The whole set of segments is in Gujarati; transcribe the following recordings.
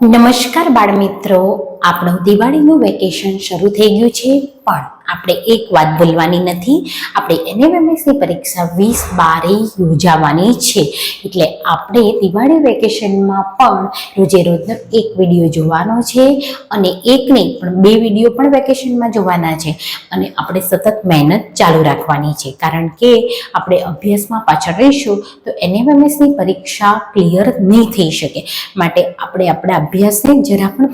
નમસ્કાર બાળમિત્રો. આપણું દિવાળીનું વેકેશન શરૂ થઈ ગયું છે, પણ આપણે એક વાત ભૂલવાની નથી. આપણે એનએમએમએસની પરીક્ષા વીસ બારે યોજાવાની છે. એટલે આપણે દિવાળી વેકેશનમાં પણ રોજે રોજનો એક વીડિયો જોવાનો છે અને એક નહીં, પણ બે વીડિયો પણ વેકેશનમાં જોવાના છે. અને આપણે સતત મહેનત ચાલુ રાખવાની છે. કારણ કે આપણે અભ્યાસમાં પાછળ રહીશું તો એનએમએમએસની પરીક્ષા ક્લિયર નહીં થઈ શકે. માટે આપણે આપણા અભ્યાસને જરા પણ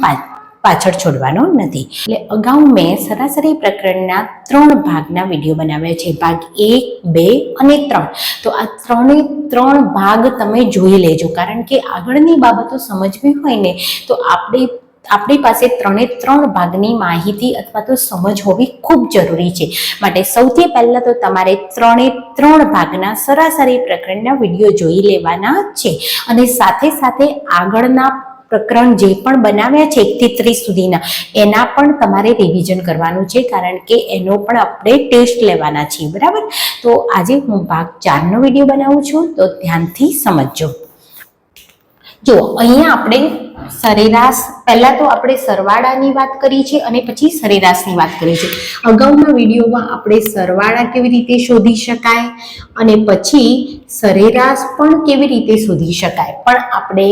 પાછળ છોડવાનો નથી. એટલે અગાઉ મેં સરાસરી પ્રકરણના ત્રણ ભાગના વીડિયો બનાવ્યા છે. ભાગ એક, બે અને ત્રણ. તો આ ત્રણે, ત્રણ ભાગ તમે જોઈ લેજો. કારણ કે આગળની બાબતો સમજવી હોય ને, તો આપણે, આપણી પાસે ત્રણે, ત્રણ ભાગની માહિતી અથવા તો સમજ હોવી ખૂબ જરૂરી છે. માટે સૌથી પહેલાં તો તમારે ત્રણે, ત્રણ ભાગના સરાસરી પ્રકરણના વીડિયો જોઈ લેવાના છે. અને સાથે સાથે આગળના પ્રકરણ જે પણ બનાવ્યા છે એકથી ત્રીસ સુધીના, એના પણ તમારે રિવિઝન કરવાનું છે, કારણ કે એનો પણ આપણે ટેસ્ટ લેવાના છીએ બરાબર? તો આજે હું ભાગ ચારનો વીડિયો બનાવું છું, તો ધ્યાનથી સમજજો. જો, અહીંયા આપણે સરેરાશ, પહેલાં તો આપણે સરવાળાની વાત કરી છે અને પછી સરેરાશની વાત કરી છે. અગાઉના વિડીયોમાં આપણે સરવાળા કેવી રીતે શોધી શકાય અને પછી સરેરાશ પણ કેવી રીતે શોધી શકાય. પણ આપણે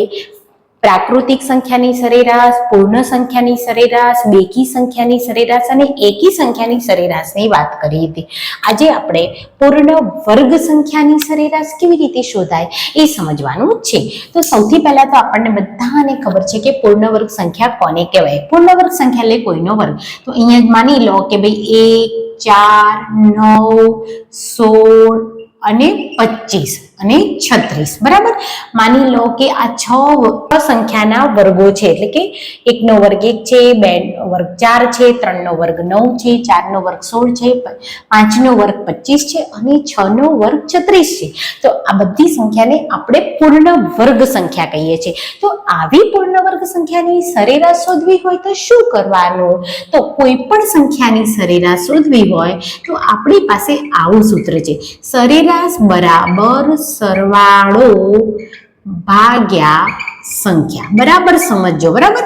પ્રાકૃતિક સંખ્યાની સરેરાશ, પૂર્ણ સંખ્યાની સરેરાશ, બેકી સંખ્યાની સરેરાશ અને એકી સંખ્યાની સરેરાશની વાત કરી હતી. આજે આપણે પૂર્ણ વર્ગ સંખ્યાની સરેરાશ કેવી રીતે શોધાય એ સમજવાનું છે. તો સૌથી પહેલા તો આપણને બધાને ખબર છે કે પૂર્ણ વર્ગ સંખ્યા કોને કહેવાય? પૂર્ણ વર્ગ સંખ્યા એટલે કોઈનો વર્ગ. તો અહીંયા માની લો કે ભાઈ એક, ચાર, નવ, સોળ અને પચીસ. અને છત્રીસ. બરાબર? માની લો કે આ છ સંખ્યાના વર્ગો છે, એટલે કે એકનો વર્ગ એક છે બે વર્ગ ચાર છે, ત્રણનો વર્ગ નવ છે, ચારનો વર્ગ સોળ છે પાંચનો વર્ગ પચીસ છે અને છનો વર્ગ છત્રીસ છે. તો આ બધી સંખ્યાને આપણે પૂર્ણ વર્ગ સંખ્યા કહીએ છીએ. તો આવી પૂર્ણ વર્ગ સંખ્યાની સરેરાશ શોધવી હોય તો શું કરવાનું? તો કોઈ પણ સંખ્યાની સરેરાશ શોધવી હોય તો આપણી પાસે આવું સૂત્ર છે. સરેરાશ બરાબર સરવાળો ભાગ્યા સંખ્યા. બરાબર સમજો બરાબર?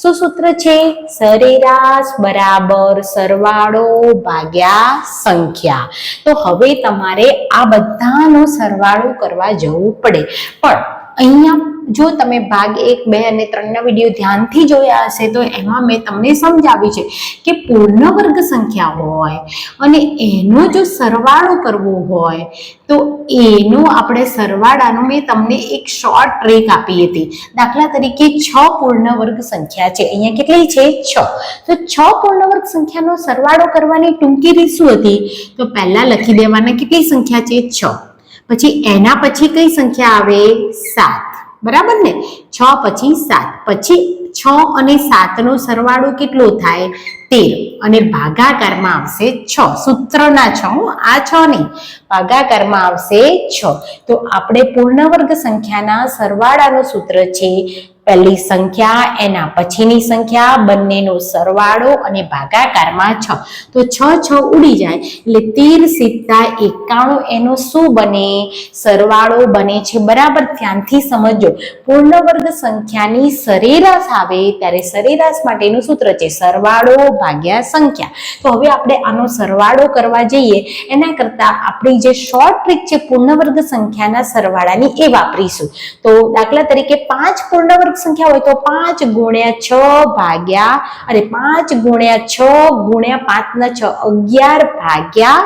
શું સૂત્ર છે? સરેરાશ બરાબર સરવાળો ભાગ્યા સંખ્યા. તો હવે તમારે આ બધાનો સરવાળો કરવા જવું પડે. પણ અહીંયા જો તમે ભાગ એક, બે અને ત્રણના વીડિયો ધ્યાનથી જોયા હશે, તો એમાં મેં તમને સમજાવ્યું છે કે પૂર્ણ વર્ગ સંખ્યા હોય અને એનો જો સરવાળો કરવો હોય, તો એનો આપણે સરવાળાનો મેં તમને એક શોર્ટ ટ્રીક આપી હતી. દાખલા તરીકે છ પૂર્ણ વર્ગ સંખ્યા છે. અહીંયા કેટલી છે? છ. તો છ પૂર્ણ વર્ગ સંખ્યાનો સરવાળો કરવાની ટૂંકી રીત શું હતી? તો પહેલા લખી દેવાના કેટલી સંખ્યા છે? છ. પછી એના પછી કઈ સંખ્યા આવે? સાત. બરાબર ને? છ પછી સાત. પછી છ અને સાતનો સરવાળો કેટલો થાય? તેર અને ભાગાકારમાં આવશે છ. સૂત્રના છ આ છ નહીં. ભાગાકારમાં આવશે છ. તો આપણે પૂર્ણવર્ગ સંખ્યાના સરવાળાનું સૂત્ર છે. પહેલી સંખ્યા, એના પછીની સંખ્યા, બંનેનો સરવાળો અને ભાગાકારમાં છ. તો છ છ ઉડી જાય. એટલે તેર સિત્તા એકાણું એનો શું બને? સરવાળો બને છે. બરાબર ધ્યાનથી સમજો. પૂર્ણવર્ગ સંખ્યાની સરેરાશ આવે ત્યારે સરેરાશ માટેનું સૂત્ર છે. સરવાળો ભાગ્યા સંખ્યા. તો હવે આપણે આનો સરવાળો કરવા જઈએ. એના કરતા આપણી જે શોર્ટ ટ્રીક છે, પૂર્ણવર્ગ સંખ્યાના સરવાળાની એ વાપરીશું. તો દાખલા તરીકે પાંચ પૂર્ણવર્ગ સંખ્યા હોય તો પાંચ ગુણ્યા છ ભાગ્યા, અરે પાંચ ગુણ્યા છ ગુણ્યા પાંચના છ અગિયાર ભાગ્યા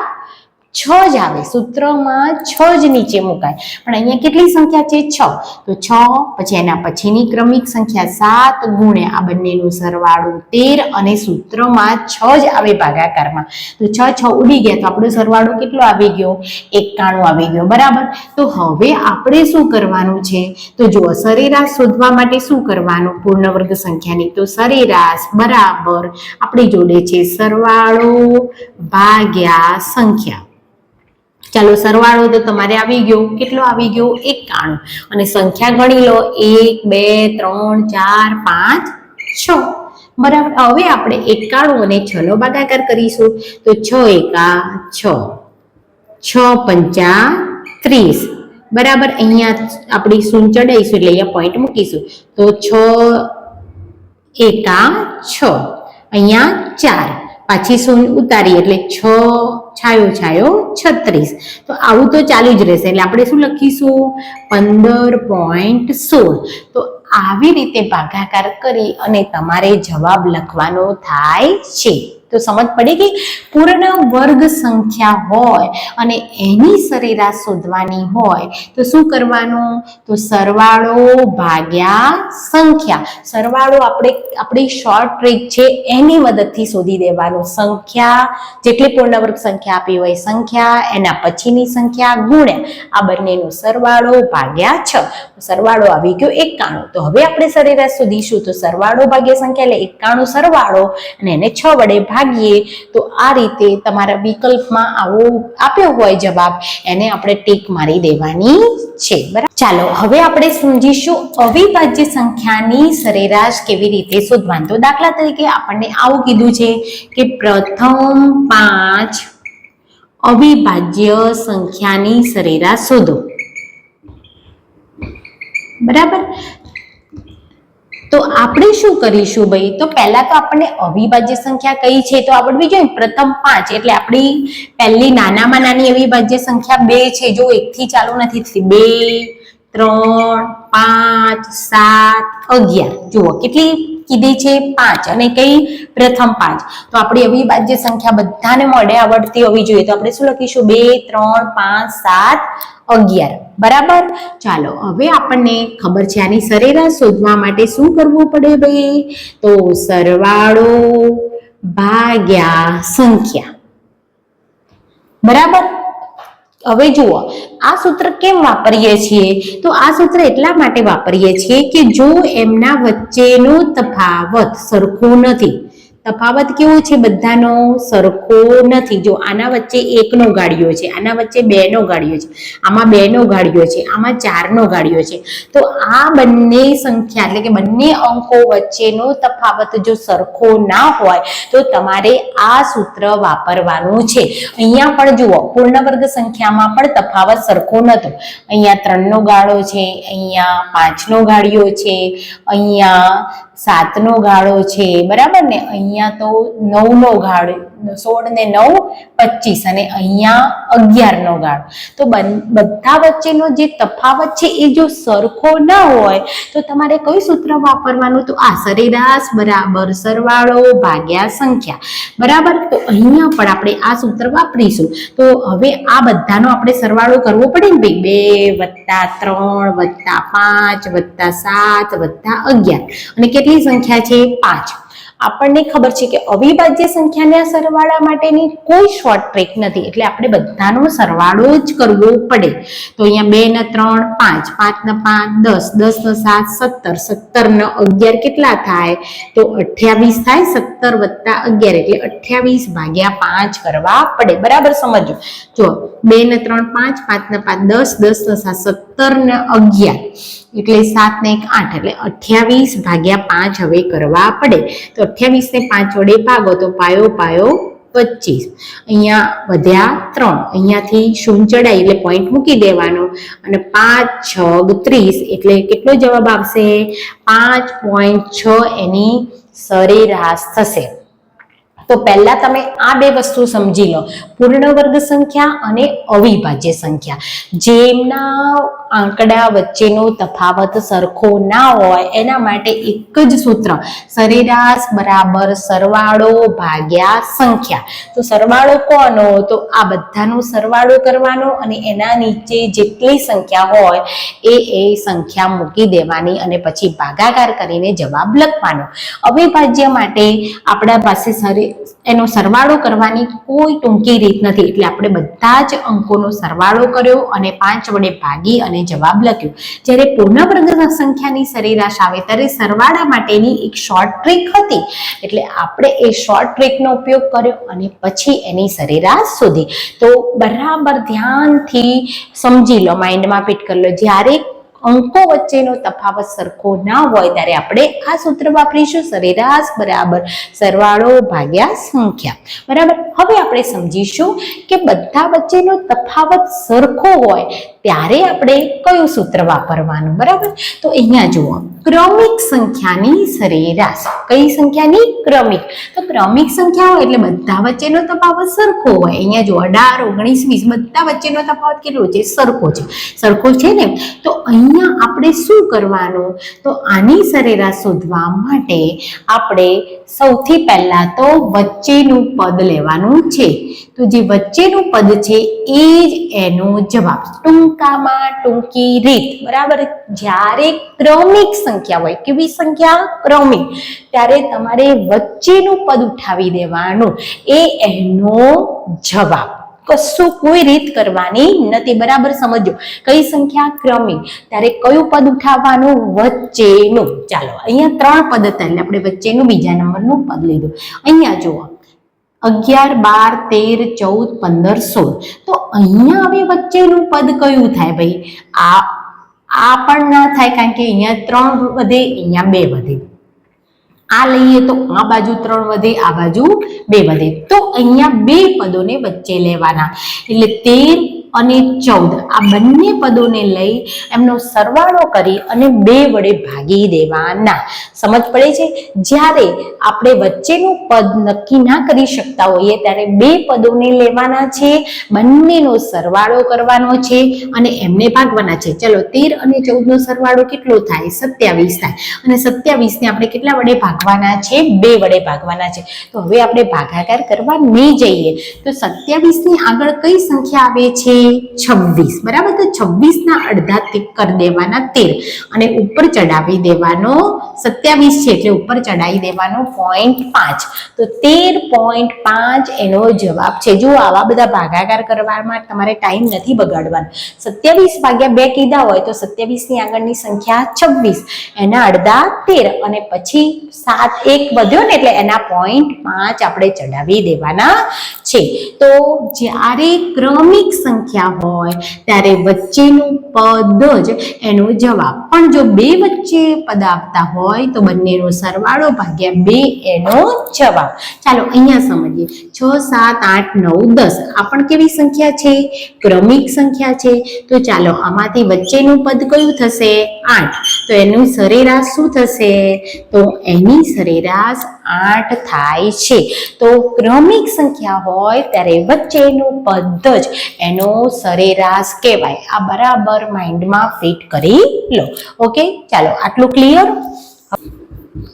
છ જ આવે, સૂત્રમાં છ જ નીચે મુકાય. પણ અહીંયા કેટલી સંખ્યા છે? છ. તો છ, પછી એના પછીની ક્રમિક સંખ્યા સાત ગુણ્યા આ બંનેનું સરવાળો તેર અને સૂત્રમાં છ જ આવે ભાગાકારમાં. તો છ છ ઉડી ગયા, તો આપણો સરવાળો કેટલો આવી ગયો? એકાણું આવી ગયો, બરાબર? તો હવે આપણે શું કરવાનું છે? તો જુઓ, સરેરાશ શોધવા માટે શું કરવાનું? પૂર્ણ વર્ગ સંખ્યાની તો સરેરાશ, બરાબર. આપણી જોડે છે સરવાળો ભાગ્યા સંખ્યા. ચાલો સરવાળો તો તમારે આવી ગયો. કેટલો આવી ગયો? એકાણું. અને સંખ્યા ગણી લો. એક, બે, ત્રણ, ચાર, પાંચ, છ. બરાબર. હવે આપણે એકાણું અને છ નો ભાગાકાર કરીશું. તો છ એકા છ. છ પંચા ત્રીસ. બરાબર? અહીંયા આપણી સૂન ચડાવીશું એટલે અહીંયા પોઈન્ટ મૂકીશું. તો છ એકા છ. અહીંયા ચાર. પાછી શૂન્ય ઉતારી એટલે છ છાયો છાયો, છત્રીસ. તો આવું તો ચાલુ જ રહેશે. એટલે આપણે શું લખીશું? પંદર પોઈન્ટ સોળ. તો આવી રીતે ભાગાકાર કરી અને તમારે જવાબ લખવાનો થાય છે. તો સમજ પડી ગઈ? પૂર્ણ વર્ગ સંખ્યા હોય અને એની સરેરાશ શોધવાની હોય, તો શું કરવાનું? તો સરવાળો ભાગ્યા સંખ્યા. સરવાળો આપણે, આપણી શોર્ટ ટ્રીક છે, એની મદદથી શોધી દેવાનું. સંખ્યા, જેટલી પૂર્ણ વર્ગ સંખ્યા આપી હોય સંખ્યા, એના પછીની સંખ્યા ગુણ્યા. આ બંનેનો સરવાળો ભાગ્યા છ. સરવાળો આવી ગયો એકાણું. તો હવે આપણે સરેરાશ શોધીશું. તો સરવાળો ભાગ્યા સંખ્યા એટલે એકાણું સરવાળો અને એને છ વડે ભાગીએ તો આ રીતે તમારા વિકલ્પમાં આવો આપ્યો હોય જવાબ, એને આપણે ટીક મારી દેવાની છે. બરાબર? ચાલો, હવે આપણે સમજીશું અવિભાજ્ય સંખ્યાની સરેરાશ કેવી રીતે શોધવાની. તો દાખલા તરીકે આપણને આવું કીધું છે કે પ્રથમ પાંચ અવિભાજ્ય સંખ્યાની સરેરાશ શોધો. બરાબર? તો આપણે શું કરીશું ભાઈ? તો પહેલા તો આપણને અવિભાજ્ય સંખ્યા કઈ છે? તો આવડવી જોઈએ પ્રથમ પાંચ, એટલે આપણી પહેલી નાનામાં નાની અવિભાજ્ય સંખ્યા બે છે. જો એકથી ચાલુ નથી થતી, બે, ત્રણ, પાંચ, સાત, અગિયાર. જુઓ, કેટલી કીધી છે? પાંચ અને કઈ? પ્રથમ પાંચ. તો આપણી અવિભાજ્ય સંખ્યા બધાને મળે, આવડતી હોવી જોઈએ. તો આપણે શું લખીશું? બે, ત્રણ, પાંચ, સાત અગિયાર. બરાબર? ચાલો, હવે આપણને ખબર છે આની સરેરાશ શોધવા માટે શું કરવું પડે ભાઈ? તો સરવાળો ભાગ્યા સંખ્યા. બરાબર? હવે જુઓ, આ સૂત્ર કેમ વાપરીએ છીએ? તો આ સૂત્ર એટલા માટે વાપરીએ છીએ કે જો એમના વચ્ચેનો તફાવત સરખો નથી તફાવત કેવો છે બધાનો? સરખો નથી. જો આના વચ્ચે એકનો ગાડીઓ છે, આના વચ્ચે બેનો ગાડીઓ છે, આમાં બેનો ગાડીઓ છે, આમાં ચારનો ગાડીઓ છે, તો આ બંને સંખ્યા એટલે કે બંને અંકો વચ્ચેનો તફાવત જો સરખો ના હોય, તો તમારે આ સૂત્ર વાપરવાનું છે. અહીંયા પણ જુઓ, પૂર્ણવર્ગ સંખ્યામાં પણ તફાવત સરખો નહોતો. અહીંયા ત્રણનો ગાળો છે, અહીંયા પાંચનો ગાળિયો છે, અહીંયા સાતનો ગાળો છે, બરાબર ને? અહીંયા તો નવનો ગાળો સોળ ને નવ, પચીસ અને અહીંયા અગિયારનો ગાળો. તો બધા વચ્ચેનો જે તફાવત છે, એ જો સરખો ન હોય, તો તમારે કયું સૂત્ર વાપરવાનું? તો આ સરેરાશ બરાબર સરવાળો ભાગ્યા સંખ્યા. બરાબર? તો અહીંયા પણ આપણે આ સૂત્ર વાપરીશું. તો હવે આ બધાનો આપણે સરવાળો કરવો પડે ને ભાઈ? બે વત્તા ત્રણ વત્તા પાંચ વત્તા સાત વત્તા અગિયાર. અને કેટલી સંખ્યા છે? પાંચ. આપણને ખબર છે કે અવિભાજ્ય સંખ્યાના સરવાળા માટેની કોઈ શોર્ટ ટ્રેક નથી. એટલે આપણે બધાનો સરવાળો જ કરવો પડે. તો અહીંયા બે ને ત્રણ, પાંચ. પાંચ ને પાંચ, દસ. દસ ને સાત, સત્તર. સત્તર ને અગિયાર કેટલા થાય? તો અઠ્યાવીસ થાય. સત્તર વત્તા અગિયાર. એટલે અઠ્યાવીસ ભાગ્યા પાંચ કરવા પડે. બરાબર સમજો? જો બે ને ત્રણ, પાંચ. પાંચ ને પાંચ, દસ. દસ ને સાત, સત્તર ને અગિયાર. એટલે સાત ને એક આઠ, એટલે અઠ્યાવીસ ભાગ્યા પાંચ હવે કરવા પડે. તો અઠ્યાવીસ ને પાંચ વડે ભાગો, તો પાયો પાયો પચીસ. અહીંયા વધ્યા ત્રણ, અહીંયાથી શૂન્ય ચડાય એટલે પોઈન્ટ મૂકી દેવાનો. અને પાંચ, છ ત્રીસ એટલે કેટલો જવાબ આવશે? પાંચ પોઈન્ટ છ એની સરેરાશ થશે. તો પહેલા તમે આ બે વસ્તુ સમજી લો. પૂર્ણ વર્ગ સંખ્યા અને અવિભાજ્ય સંખ્યા. જેમના આંકડા વચ્ચેનો તફાવત સરખો ના હોય, એના માટે એક જ સૂત્ર, સરેરાશ બરાબર સરવાળો ભાગ્યા સંખ્યા. તો સરવાળો કોનો? તો આ બધાનો સરવાળો કરવાનો અને એના નીચે જેટલી સંખ્યા હોય, એ એ સંખ્યા મૂકી દેવાની અને પછી ભાગાકાર કરીને જવાબ લખવાનો. અવિભાજ્ય માટે આપણા પાસે સરે એનો સરવાળો કરવાની કોઈ ટૂંકી રીત નથી. એટલે આપણે બધા જ અંકોનો સરવાળો કર્યો અને પાંચ વડે ભાગી અને જવાબ લખ્યો. જ્યારે પૂર્ણ સંખ્યાની સરેરાશ આવે ત્યારે સરવાળા માટેની એક શોર્ટ ટ્રીક હતી. એટલે આપણે એ શોર્ટ ટ્રીકનો ઉપયોગ કર્યો અને પછી એની સરેરાશ શોધી. તો બરાબર ધ્યાનથી સમજી લો માઇન્ડમાં ફિટ કરી લો. જ્યારે અંકો વચ્ચેનો તફાવત સરખો ના હોય ત્યારે આપણે આ સૂત્ર વાપરીશું. સરેરાશ બરાબર સરવાળો ભાગ્યા સંખ્યા. બરાબર? હવે આપણે સમજીશું કે બધા વચ્ચેનો તફાવત સરખો હોય ત્યારે આપણે કયું સૂત્ર વાપરવાનું? બરાબર? તો અહીંયા જુઓ. ક્રમિક સંખ્યાની સરેરાશ. કઈ સંખ્યાની? ક્રમિક. તો ક્રમિક સંખ્યા હોય એટલે બધા વચ્ચેનો તફાવત સરખો હોય. અહીંયા જો અઢાર, ઓગણીસ, વીસ, બધા વચ્ચેનો તફાવત કેટલો છે? સરખો છે. સરખો છે ને? તો અહીંયા આપણે શું કરવાનું? તો આની સરેરાશ શોધવા માટે આપણે સૌથી પહેલા તો વચ્ચેનું પદ લેવાનું છે. તો જે વચ્ચેનું પદ છે એ જ એનો જવાબ ટૂંકામાં ટૂંકી રીત, બરાબર? જ્યારે ક્રમિક સંખ્યા હોય, કેવી સંખ્યા? ક્રમિક. ત્યારે તમારે વચ્ચેનું પદ ઉઠાવી દેવાનું. એ એનો જવાબ. કશું કોઈ રીત કરવાની નથી. બરાબર સમજો કઈ સંખ્યા? ક્રમિક ત્યારે કયું પદ ઉઠાવવાનું? વચ્ચેનું. ચાલો, અહીંયા ત્રણ પદ હતા એટલે આપણે વચ્ચેનું બીજા નંબરનું પદ લીધું. અહીંયા જુઓ. અગિયાર, બાર, તેર, ચૌદ, પંદર, સોળ. તો અહીંયા હવે વચ્ચેનું પદ કયું થાય ભાઈ? આ આ પણ ના થાય કારણ કે અહીંયા ત્રણ વધે, અહીંયા બે વધે. આ લઈએ તો આ બાજુ ત્રણ વધે, આ બાજુ બે વધે. તો અહીંયા બે પદોને વચ્ચે લેવાના. એટલે તેર અને ચૌદ. આ બંને પદોને લઈ એમનો સરવાળો કરી અને બે વડે ભાગી દેવાના. સમજ પડે છે? જ્યારે આપણે વચ્ચેનું પદ નક્કી ના કરી શકતા હોઈએ, ત્યારે બે પદોને લેવાના છે, બંનેનો સરવાળો કરવાનો છે અને એમને ભાગવાના છે. ચલો, તેર અને ચૌદનો સરવાળો કેટલો થાય? સત્યાવીસ થાય. અને સત્યાવીસને આપણે કેટલા વડે ભાગવાના છે? બે વડે ભાગવાના છે. તો હવે આપણે ભાગાકાર કરવા નહીં જઈએ. તો સત્યાવીસની આગળ કઈ સંખ્યા આવે છે? છવ્વીસ. બરાબર? તો છવ્વીસના અડધા કરી દેવાના તેર. અને ઉપર ચડાવી દેવાનો સત્યાવીસ છે, એટલે ઉપર ચડાવી દેવાનો પોઈન્ટ પાંચ. તો તેર પોઈન્ટ પાંચ એનો જવાબ છે. જો આવા બધા ભાગાકાર કરવામાં તમારે ટાઈમ નથી બગાડવાનો. સત્યાવીસ ભાગ્યા બે કીધા હોય તો સત્યાવીસની આગળની સંખ્યા છવ્વીસ. એના અડધા તેર અને પછી સાત એક વધ્યો ને એટલે એના પોઈન્ટ પાંચ આપણે ચડાવી દેવાના છે. તો જ્યારે ક્રમિક સંખ્યા હોય, ત્યારે વચ્ચેનું પદ જ એનો જવાબ. પણ જો બે વચ્ચે પદ આવતા હોય, તો બંનેનો સરવાળો ભાગ્યા બે એનો જવાબ. ચાલો અહીંયા સમજીએ. છ, સાત, આઠ, નવ, દસ. આ પણ કેવી સંખ્યા છે? ક્રમિક સંખ્યા છે. તો ચાલો આમાંથી વચ્ચેનું પદ કયું થશે? આઠ. તો એનું સરેરાશ શું થશે? તો એની સરેરાશ આઠ થાય છે. તો ક્રમિક સંખ્યા હોય ત્યારે વચ્ચેનું પદ જ એનો સરેરાશ કહેવાય. આ બરાબર માઇન્ડમાં ફિટ કરી લો. ઓકે ચાલો, આટલું ક્લિયર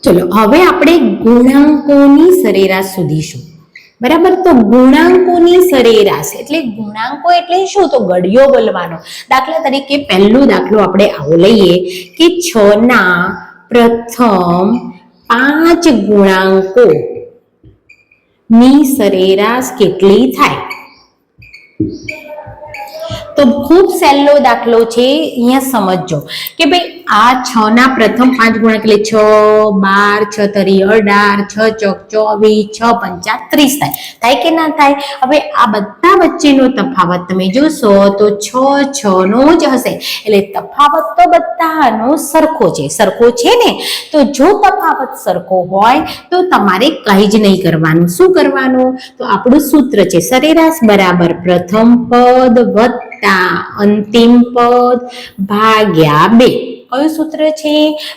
ચલો, હવે આપણે ગુણાંકોની સરેરાશ શોધીશું. બરાબર? તો ગુણાંકોની સરેરાશ એટલે ગુણાંકો એટલે શું? તો ગડિયો બોલવાનો. દાખલા તરીકે પહેલો દાખલો આપણે આવો લઈએ કે છ ના પ્રથમ પાંચ ગુણાંકો. ની સરેરાશ કેટલી થાય? તો ખૂબ સહેલો દાખલો છે, અહીંયા સમજજો. કે ભાઈ આ છ ના પ્રથમ પાંચ ગુણ એટલે છ, બાર, છ તરી અઢાર, છ ચોક ચોવીસ, છ પંચા ત્રીસ થાય. થાય કે ના થાય? હવે આ બધા વચ્ચેનો તફાવત તમે જોશો તો છ છ નો જ હશે. એટલે તફાવત તો બધાનો સરખો છે. સરખો છે ને? તો જો તફાવત સરખો હોય તો તમારે કંઈ જ નહીં કરવાનું. શું કરવાનું? તો આપણું સૂત્ર છે સરેરાશ બરાબર પ્રથમ પદ વત્તા અંતિમ પદ ભાગ્યા બે. કયું સૂત્ર છે?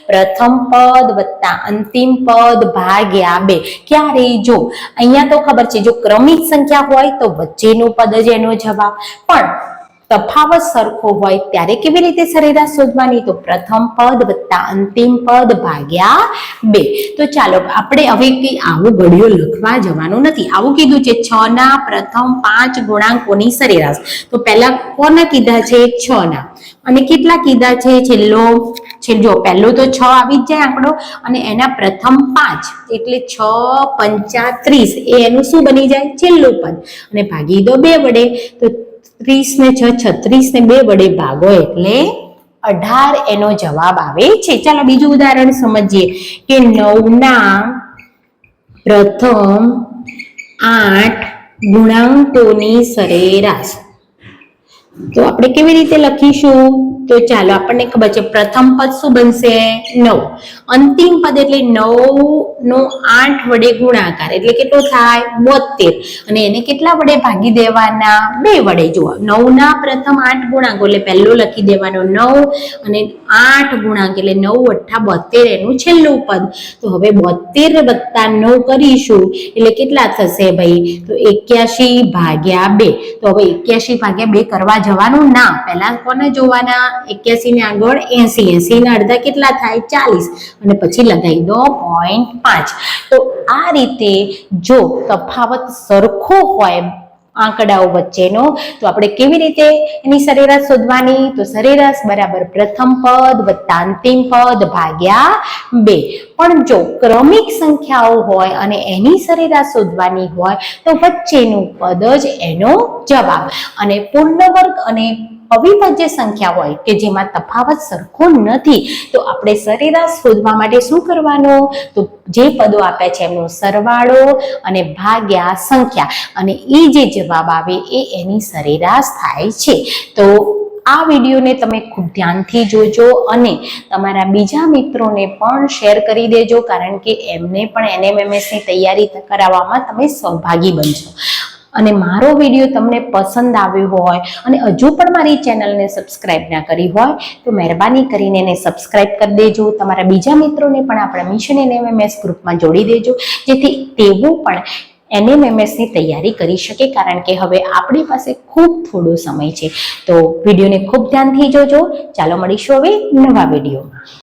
પ્રથમ પદ વત્તા અંતિમ પદ ભાગ્યા બે. ક્યારે? જો, અહીંયા તો ખબર છે, જો ક્રમિક સંખ્યા હોય તો વચ્ચેનું પદ જ એનો જવાબ. પણ તફાવત સરખો હોય ત્યારે કેવી રીતે સરેરાશ શોધવાની? તો પ્રથમ પદ વત્તા અંતિમ પદ ભાગ્યા બે. તો ચાલો, આપણે હવે કઈ આવું ઘડિયો લખવા જવાનું નથી. આવું કીધું છે છ ના પ્રથમ પાંચ ગુણાંકોની સરેરાશ. તો પહેલા કોના કીધા છે? છ ના. અને કેટલા કીધા છે છેલ્લો? છેલ્લો પહેલો તો છ આવી જ જાય આંકડો અને એના પ્રથમ પાંચ, એટલે છ પંચા ત્રીસ. એ એનું શું બની જાય? છેલ્લું પદ. અને ભાગી દો બે વડે. તો ત્રીસ ને છ છત્રીસ ને બે વડે ભાગો એટલે અઢાર એનો જવાબ આવે છે. ચાલો બીજું ઉદાહરણ સમજીએ કે નવના પ્રથમ આઠ ગુણાંકોની સરેરાશ. તો આપણે કેવી રીતે લખીશું? તો ચાલો આપણને ખબર છે, પ્રથમ પદ શું બનશે? નવ. અંતિમ પદ એટલે નવ નો આઠ વડે ગુણાકાર, એટલે કેટલો થાય? બોતેર અને એને કેટલા વડે ભાગી દેવાના? બે વડે. જુઓ નવ ના પ્રથમ આઠ ગુણાંક, એટલે પહેલો લખી દેવાનો નવ અને આઠ ગુણાંક, એટલે નવ અઠ્ઠા બોતેર એનું છેલ્લું પદ. તો હવે બોતેર વત્તા નવ કરીશું, એટલે કેટલા થશે ભાઈ? તો એક્યાશી ભાગ્યા બે. તો હવે એક્યાશી ભાગ્યા બે કરવા જવાનું ના. પહેલા કોને જોવાના? એક્યાસી ને આગળ એસી એસી ને અડધા કેટલા થાય? ચાલીસ. અને પછી લગાવી દો પોઈન્ટ પાંચ. તો આ રીતે જો તફાવત સરખો હોય આંકડાઓ વચ્ચેનો, તો આપણે કેવી રીતે એની સરેરાશ શોધવાની? તો સરેરાશ બરાબર પ્રથમ પદ વત્તા અંતિમ પદ ભાગ્યા બે. પણ જો ક્રમિક સંખ્યાઓ હોય અને એની સરેરાશ શોધવાની હોય, તો વચ્ચેનું પદ જ એનો જવાબ. અને પૂર્ણ વર્ગ અને અવિભાજ્ય સંખ્યા હોય કે જેમાં તફાવત સરખો નથી, તો આપણે સરેરાશ શોધવા માટે શું કરવાનું? તો જે પદો આપ્યા છે એમનો સરવાળો અને ભાગ્યા સંખ્યા. અને એ જે જવાબ આવે એ એની સરેરાશ થાય છે. તો આ વિડીયોને તમે ખૂબ ધ્યાનથી જોજો અને તમારા બીજા મિત્રોને પણ શેર કરી દેજો, કારણ કે એમને પણ એનએમએમએસની તૈયારી કરાવવામાં તમે સહભાગી બનશો. અને મારો વીડિયો તમને પસંદ આવ્યો હોય અને હજુ પણ મારી ચેનલને સબસ્ક્રાઈબ ના કરી હોય, તો મહેરબાની કરીને એને સબસ્ક્રાઈબ કરી દેજો. તમારા બીજા મિત્રોને પણ આપણા મિશન એનએમએમએસ ગ્રુપમાં જોડી દેજો, જેથી તેઓ પણ એનએમએમએસની તૈયારી કરી શકે, કારણ કે હવે આપણી પાસે ખૂબ થોડો સમય છે. તો વિડીયોને ખૂબ ધ્યાનથી જોજો. ચાલો મળીશું હવે નવા વિડીયોમાં.